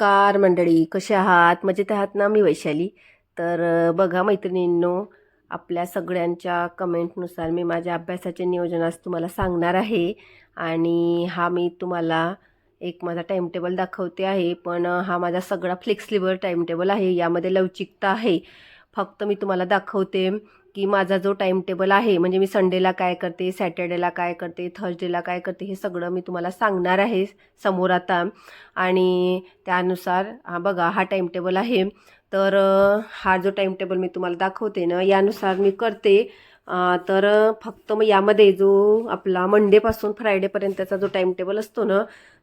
नमस्कार मंडळी कसे आहात? मजेत आहात ना मी वैशाली? तर बघा मैत्रिणींनो आपल्या सगळ्यांच्या कमेंटनुसार मी माझ्या अभ्यासाचे नियोजन आज तुम्हाला सांगणार आहे. आणि हा मी तुम्हाला एक माझा टाईमटेबल दाखवते आहे पण हा माझा सगळा फ्लेक्सिबल टाईमटेबल आहे यामध्ये लवचिकता आहे. फक्त मी तुम्हाला दाखवते की माझा जो टाईमटेबल आहे म्हणजे मी संडेला काय करते सॅटर्डेला काय करते थर्सडेला काय करते हे सगळं मी तुम्हाला सांगणार आहे समोर आता. आणि त्यानुसार हा बघा हा टाईमटेबल आहे. तर हा जो टाईमटेबल मी तुम्हाला दाखवते ना यानुसार मी करते. तर फक्त मग यामध्ये जो आपला मंडेपासून फ्रायडेपर्यंतचा जो टाईमटेबल असतो ना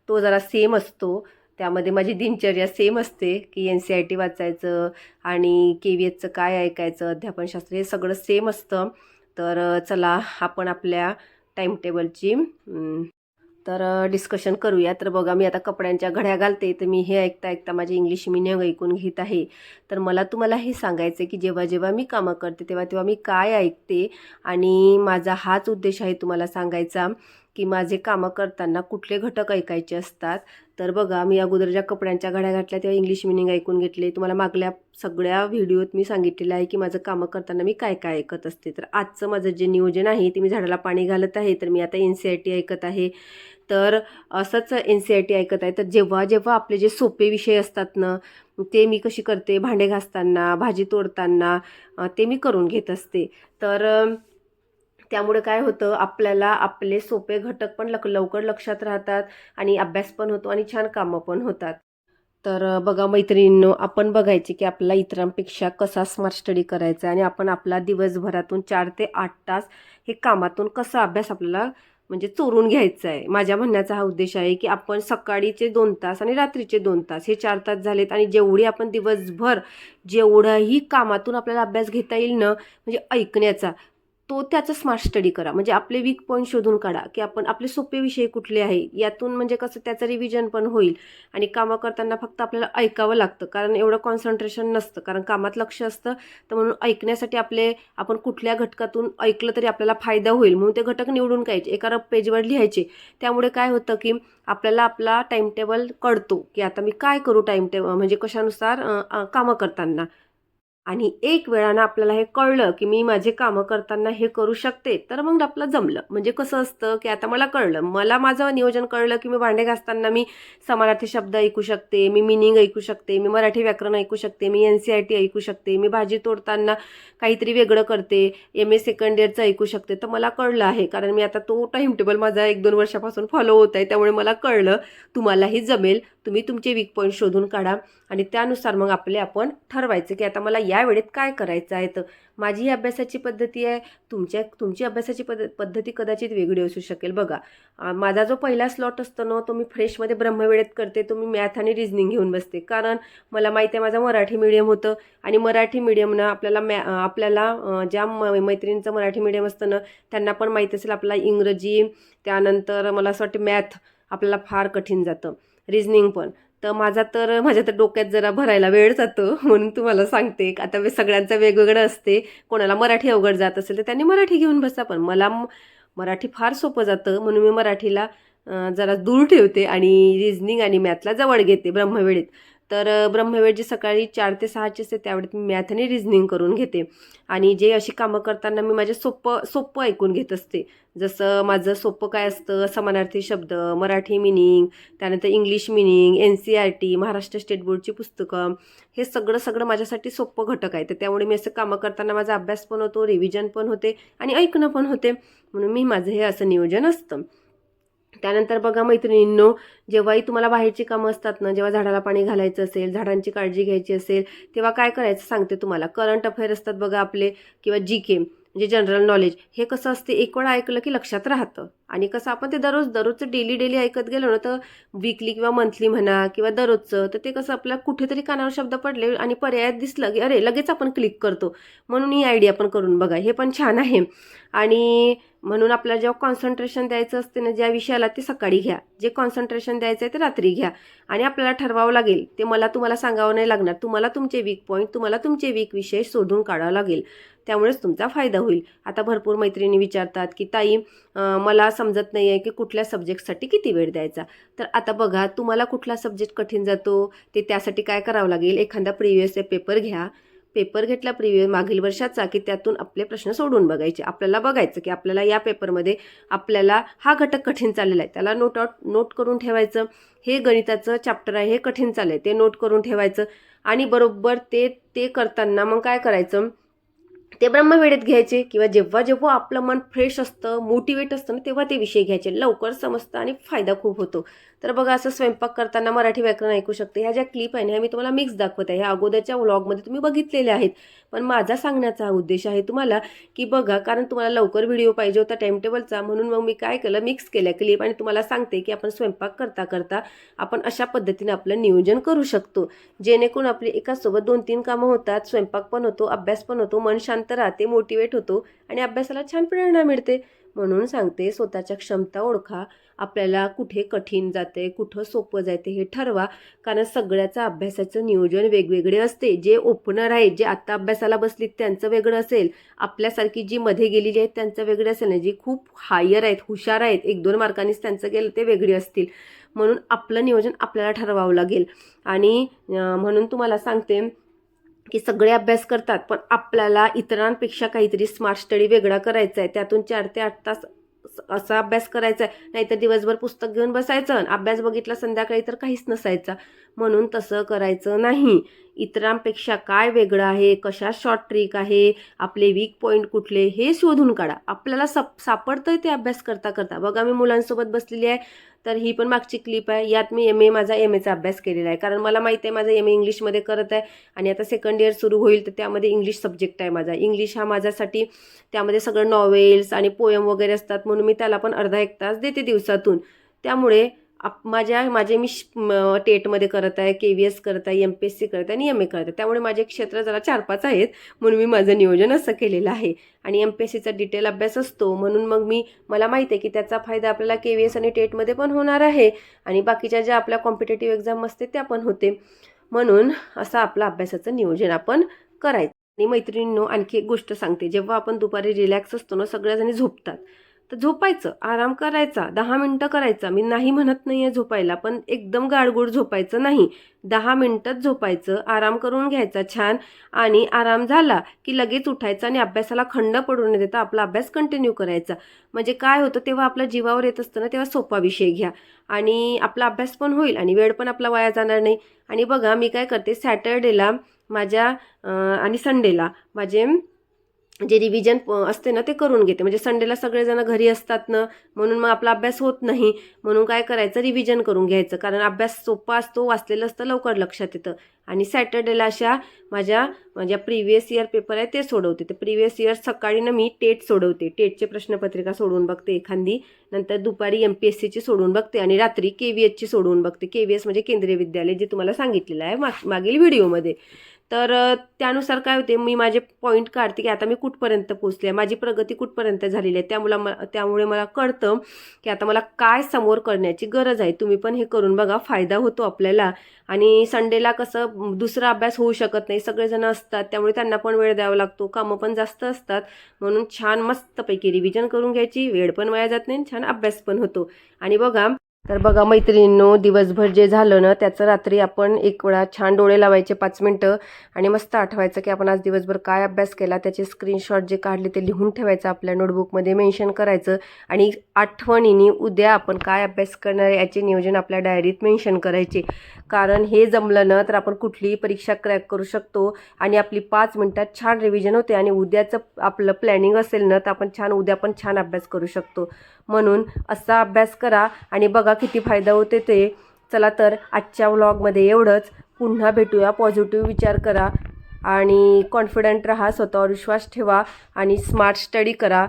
तो जरा सेम असतो. त्यामध्ये माझी दिनचर्या सेम असते की एन सी आय टी वाचायचं आणि के व्ही एचचं काय ऐकायचं अध्यापनशास्त्र हे सगळं सेम असतं. तर चला आपण आपल्या टाईमटेबलची तर डिस्कशन करूया. तर बघा मी आता कपड्यांच्या घड्या घालते तर मी हे ऐकता ऐकता माझी इंग्लिश मिनिंग ऐकून घेत आहे. तर मला तुम्हाला हे सांगायचं आहे की जेव्हा जेव्हा मी कामं करते तेव्हा तेव्हा मी काय ऐकते आणि माझा हाच उद्देश आहे तुम्हाला सांगायचा. की माझे कामं करताना कुठले घटक ऐकायचे असतात? तर बघा मी अगोदर ज्या कपड्यांच्या घड्या घातल्या तेव्हा इंग्लिश मिनिंग ऐकून घेतले. तुम्हाला मागल्या सगळ्या व्हिडिओत मी सांगितलेलं आहे की माझं कामं करताना मी काय काय ऐकत असते. तर आजचं माझं जे नियोजन आहे ते मी झाडाला पाणी घालत आहे तर मी आता एन सी आय टी ऐकत आहे. तर असंच एन सी आय टी ऐकत आहे. तर जेव्हा जेव्हा आपले जे सोपे विषय असतात ना ते मी कशी करते? भांडे घासताना भाजी तोडताना ते मी करून घेत असते. तर त्यामुळे काय होतं आपल्याला आपले सोपे घटक पण लक लवकर लक्षात राहतात आणि अभ्यास पण होतो आणि छान कामं पण होतात. तर बघा मैत्रिणींनो आपण बघायचे की आपला इतरांपेक्षा कसा स्मार्ट स्टडी करायचा आणि आपण आपला दिवसभरातून चार ते आठ तास हे कामातून कसा अभ्यास आपल्याला म्हणजे चोरून घ्यायचा आहे. माझ्या म्हणण्याचा हा उद्देश आहे की आपण सकाळीचे दोन तास आणि रात्रीचे दोन तास हे चार तास झालेत आणि जेवढी आपण दिवसभर जेवढंही कामातून आपल्याला अभ्यास घेता येईल ना म्हणजे ऐकण्याचा तो त्याचा स्मार्ट स्टडी करा. म्हणजे आपले वीक पॉईंट शोधून काढा की आपण आपले सोपे विषय कुठले आहे? यातून म्हणजे कसं त्याचं रिव्हिजन पण होईल आणि कामं करताना फक्त आपल्याला ऐकावं लागतं. कारण एवढं कॉन्सन्ट्रेशन नसतं. कारण कामात लक्ष असतं. तर म्हणून ऐकण्यासाठी आपले आपण कुठल्या घटकातून ऐकलं तरी आपल्याला फायदा होईल. म्हणून ते घटक निवडून घ्यायचे. एका पेजवर लिहायचे. त्यामुळे काय होतं की आपल्याला आपला टाईमटेबल कळतो की आता मी काय करू टाईमटेबल म्हणजे कशानुसार कामं करताना. आणि एक वेळानं आपल्याला हे कळलं की मी माझे कामं करताना हे करू शकते तर मग आपलं जमलं. म्हणजे कसं असतं की आता मला कळलं. मला माझं नियोजन कळलं की मी भांडे घासताना मी समानार्थी शब्द ऐकू शकते मी मिनिंग ऐकू शकते मी मराठी व्याकरण ऐकू शकते मी एन सी आय टी ऐकू शकते मी भाजी तोडताना काहीतरी वेगळं करते एम ए सेकंड इयरचं ऐकू शकते. तर मला कळलं आहे. कारण मी आता तो टाईम टेबल माझा एक दोन वर्षापासून फॉलो होत आहे. त्यामुळे मला कळलं तुम्हालाही जमेल. तुम्ही तुमचे वीक पॉईंट शोधून काढा. आणि त्यानुसार मग आपले आपण ठरवायचं की आता मला या वेळेत काय करायचं आहे? तर माझी ही अभ्यासाची पद्धती आहे. तुमच्या तुमची अभ्यासाची पद पद्धती कदाचित वेगळी असू शकेल. बघा माझा जो पहिला स्लॉट असतो ना तो मी फ्रेशमध्ये ब्रह्मवेळेत करते. तो मी मॅथ आणि रिझनिंग घेऊन बसते. कारण मला माहिती आहे माझं मराठी मीडियम होतं. आणि मराठी मीडियमनं आपल्याला मॅ आपल्याला ज्या म मैत्रिणींचं मराठी मीडियम असतं ना त्यांना पण माहीत असेल आपला इंग्रजी. त्यानंतर मला असं वाटतं मॅथ आपल्याला फार कठीण जातं. रिझनिंग पण. तर माझा तर माझ्या तर डोक्यात जरा भरायला वेळ जातो म्हणून तुम्हाला सांगते आता वे- सगळ्यांचं वेगवेगळं असते. कोणाला मराठी अवघड जात असेल तर त्यांनी मराठी घेऊन बसा पण मला मराठी फार सोपं जातं. म्हणून मी मराठीला जरा दूर ठेवते आणि रिझनिंग आणि मॅथला जवळ घेते ब्रह्मवेळीत तर ब्रह्मवेळ जी सकाळी चार ते सहाची असते त्यावेळेत मी मॅथ आणि रिझनिंग करून घेते. आणि जे अशी कामं करताना मी माझे सोपं सोपं ऐकून घेत असते. जसं माझं सोपं काय असतं? समानार्थी शब्द मराठी मिनिंग त्यानंतर English meaning N C R T Maharashtra state बोर्डची पुस्तकं हे सगळं सगळं माझ्यासाठी सोपं घटक आहे. तर त्यामुळे मी असं कामं करताना माझा अभ्यास पण होतो रिव्हिजन पण होते आणि ऐकणं पण होते. म्हणून मी माझं हे असं नियोजन असतं. त्यानंतर बघा मैत्रिणींनो जेव्हाही तुम्हाला बाहेरची कामं असतात ना जेव्हा झाडाला पाणी घालायचं असेल झाडांची काळजी घ्यायची असेल तेव्हा काय करायचं सांगते तुम्हाला. करंट अफेअर असतात बघा आपले किंवा जी के म्हणजे जनरल नॉलेज हे कसं असते एक वेळा ऐकलं की लक्षात राहतं. आणि कसं आपण ते दररोज दररोजचं डेली डेली ऐकत गेलो ना तर वीकली किंवा मंथली म्हणा किंवा दररोजचं तर ते कसं आपल्याला कुठेतरी कानावर शब्द पडले आणि पर्यायात दिसलं की अरे लगेच आपण क्लिक करतो. म्हणून ही आयडिया पण करून बघा. हे पण छान आहे. आणि म्हणून आपल्याला जेव्हा कॉन्सन्ट्रेशन द्यायचं असते ना ज्या विषयाला ते सकाळी घ्या. जे कॉन्सन्ट्रेशन द्यायचं आहे ते रात्री घ्या. आणि आपल्याला ठरवावं लागेल ते मला तुम्हाला सांगावं नाही लागणार. तुम्हाला तुमचे वीक पॉईंट तुम्हाला तुमचे वीक विषय शोधून काढावं लागेल. त्यामुळेच तुमचा फायदा होईल. आता भरपूर मैत्रिणी विचारतात की ताई मला समजत नाही आहे की कुठल्या सब्जेक्टसाठी किती वेळ द्यायचा? तर आता बघा तुम्हाला कुठला सब्जेक्ट कठीण जातो? ते त्यासाठी काय करावं लागेल? एखादा प्रिव्हियस पेपर घ्या. पेपर घेतला प्रिव्हियस मागील वर्षाचा की त्यातून आपले प्रश्न सोडून बघायचे. आपल्याला बघायचं की आपल्याला या पेपरमध्ये आपल्याला हा घटक कठीण चाललेला आहे. त्याला नोट आउट नोट करून ठेवायचं. हे गणिताचं चॅप्टर आहे हे कठीण चाललं आहे ते नोट करून ठेवायचं. आणि बरोबर ते ते करताना मग काय करायचं? ते ब्रह्मवेळेत घ्यायचे किंवा जेव्हा जेव्हा आपलं मन फ्रेश असतं मोटिवेट असतं ना तेव्हा ते विषय घ्यायचे. लवकर समजतं आणि फायदा खूप होतो. तर बघा असं स्वयंपाक करताना मराठी व्याकरण ऐकू शकते. ह्या ज्या क्लिप आहे ह्या मी तुम्हाला मिक्स दाखवत आहे. ह्या अगोदरच्या व्लॉगमध्ये तुम्ही बघितलेल्या आहेत. पण माझा सांगण्याचा हा उद्देश आहे तुम्हाला की बघा कारण तुम्हाला लवकर व्हिडिओ पाहिजे होता टाईमटेबलचा म्हणून मग मी काय केलं मिक्स केल्या क्लिप आणि तुम्हाला सांगते की आपण स्वयंपाक करता करता आपण अशा पद्धतीने आपलं नियोजन करू शकतो. जेणेकरून आपली एकासोबत दोन तीन कामं होतात स्वयंपाक पण होतो अभ्यास पण होतो मन शांत राहते मोटिवेट होतो आणि अभ्यासाला छान प्रेरणा मिळते. म्हणून सांगते स्वतःच्या क्षमता ओळखा. आपल्याला कुठे कठीण जाते कुठं सोपं जाते हे ठरवा. कारण सगळ्याचं अभ्यासाचं नियोजन वेगवेगळे असते. जे ओपनर आहेत जे आत्ता अभ्यासाला बसलीत त्यांचं वेगळं असेल. आपल्यासारखी जी मध्ये गेलेली आहेत त्यांचं वेगळं असेल. ना जी खूप हायर आहेत हुशार आहेत एक दोन मार्कांनीच त्यांचं गेलं ते वेगळे असतील. म्हणून आपलं नियोजन आपल्याला ठरवावं लागेल. आणि म्हणून तुम्हाला सांगते की सगळे अभ्यास करतात पण आपल्याला इतरांपेक्षा काहीतरी स्मार्ट स्टडी वेगळा करायचा आहे त्यातून चार ते आठ तास असा अभ्यास करायचा आहे नाहीतर दिवसभर पुस्तक घेऊन बसायचं आणि अभ्यास बघितला संध्याकाळी तर काहीच नसायचा. म्हणून तसं करायचं नाही. इतरांपेक्षा काय वेगळं आहे? कशा शॉर्ट ट्रिक आहे? आपले वीक पॉईंट कुठले? हे शोधून काढा. आपल्याला सप सापडतंय ते अभ्यास करता करता बघा मी मुलांसोबत बसलेली आहे. तर ही पण मागची क्लिप आहे. यात मी एम ए माझा एम एचा अभ्यास केलेला आहे. कारण मला माहिती आहे माझा एम ए इंग्लिशमध्ये करत आहे आणि आता सेकंड इयर सुरू होईल तर त्यामध्ये इंग्लिश सब्जेक्ट आहे माझा. इंग्लिश हा माझ्यासाठी त्यामध्ये सगळं नॉवेल्स आणि पोयम वगैरे असतात म्हणून मी त्याला पण अर्धा एक तास देते दिवसातून. त्यामुळे आप माझ्या माझे मी श- टेटमध्ये करत आहे के व्ही एस करत आहे एम पी एस सी करत आहे आणि एम ए करत आहे. त्यामुळे माझे क्षेत्र जरा चार पाच आहेत म्हणून मी माझं नियोजन असं केलेलं आहे. आणि एम पी एस सीचा डिटेल अभ्यास असतो म्हणून मग मी मला माहिती आहे की त्याचा फायदा आपल्याला के व्ही एस आणि टेटमध्ये पण होणार आहे आणि बाकीच्या ज्या आपल्या कॉम्पिटेटिव्ह एक्झाम असते त्या पण होते. म्हणून असं आपलं अभ्यासाचं नियोजन आपण करायचं. आणि मैत्रिणींनो आणखी एक गोष्ट सांगते. जेव्हा आपण दुपारी रिलॅक्स असतो ना सगळ्याजणी झोपतात. तर झोपायचं आराम करायचा दहा मिनटं करायचा. मी नाही म्हणत नाही आहे झोपायला पण एकदम गाडगुड झोपायचं नाही. दहा मिनटंच झोपायचं आराम करून घ्यायचा छान. आणि आराम झाला की लगेच उठायचा आणि अभ्यासाला खंड पडू न देता आपला अभ्यास कंटिन्यू करायचा. म्हणजे काय होतं तेव्हा आपल्या जीवावर येत असतं ना तेव्हा सोपा विषय घ्या. आणि आपला अभ्यास पण होईल आणि वेळ पण आपला वाया जाणार नाही. आणि बघा मी काय करते सॅटर्डेला माझ्या आणि संडेला माझे जे रिव्हिजन असते ना ते करून घेते. म्हणजे संडेला सगळेजण घरी असतात ना म्हणून मग आपला अभ्यास होत नाही. म्हणून काय करायचं? रिव्हिजन करून घ्यायचं. कारण अभ्यास सोपा असतो वाचलेलं असतं लवकर लक्षात येतं. आणि सॅटर्डेला अशा माझ्या माझ्या प्रिव्हियस इयर पेपर आहे ते सोडवते. तर प्रिव्हियस इयर सकाळी ना मी टेट सोडवते. टेटचे प्रश्नपत्रिका सोडवून बघते एखादी. नंतर दुपारी एम पी एस सीची सोडवून बघते. आणि रात्री के व्ही एचची सोडवून बघते. के व्ही एस म्हणजे केंद्रीय विद्यालय जे तुम्हाला सांगितलेलं आहे मागील व्हिडिओमध्ये तर त्यानुसार काय होते मी माझे पॉईंट काढते की आता मी कुठपर्यंत पोचले आहे माझी प्रगती कुठपर्यंत झालेली आहे त्यामुळे म त्यामुळे मला कळतं की आता मला काय समोर करण्याची गरज आहे. तुम्ही पण हे करून बघा फायदा होतो आपल्याला. आणि संडेला कसं दुसरा अभ्यास होऊ शकत नाही सगळेजण असतात त्यामुळे त्यांना पण वेळ द्यावा लागतो कामं पण जास्त असतात. म्हणून छान मस्तपैकी रिव्हिजन करून घ्यायची वेळ पण वाया जात नाही आणि छान अभ्यास पण होतो. आणि बघा तर बघा मैत्रिणींनो दिवसभर जे झालं ना त्याचं रात्री आपण एक वेळा छान डोळे लावायचे पाच मिनटं आणि मस्त आठवायचं की आपण आज दिवसभर काय अभ्यास केला त्याचे स्क्रीनशॉट जे काढले ते लिहून ठेवायचं आपल्या नोटबुकमध्ये मेन्शन करायचं आणि आठवणीने उद्या आपण काय अभ्यास करणार याचे नियोजन आपल्या डायरीत मेन्शन करायचे. कारण हे जमलं ना तर आपण कुठलीही परीक्षा क्रॅक करू शकतो आणि आपली पाच मिनटात छान रिव्हिजन होते आणि उद्याचं आपलं प्लॅनिंग असेल ना तर आपण छान उद्या पण छान अभ्यास करू शकतो. म्हणून असा अभ्यास करा आणि बघा किती फायदा होते ते. चला तर आजच्या व्लॉगमध्ये एवढंच. पुन्हा भेटूया. पॉझिटिव्ह विचार करा आणि कॉन्फिडंट राहा स्वतःवर विश्वास ठेवा आणि स्मार्ट स्टडी करा.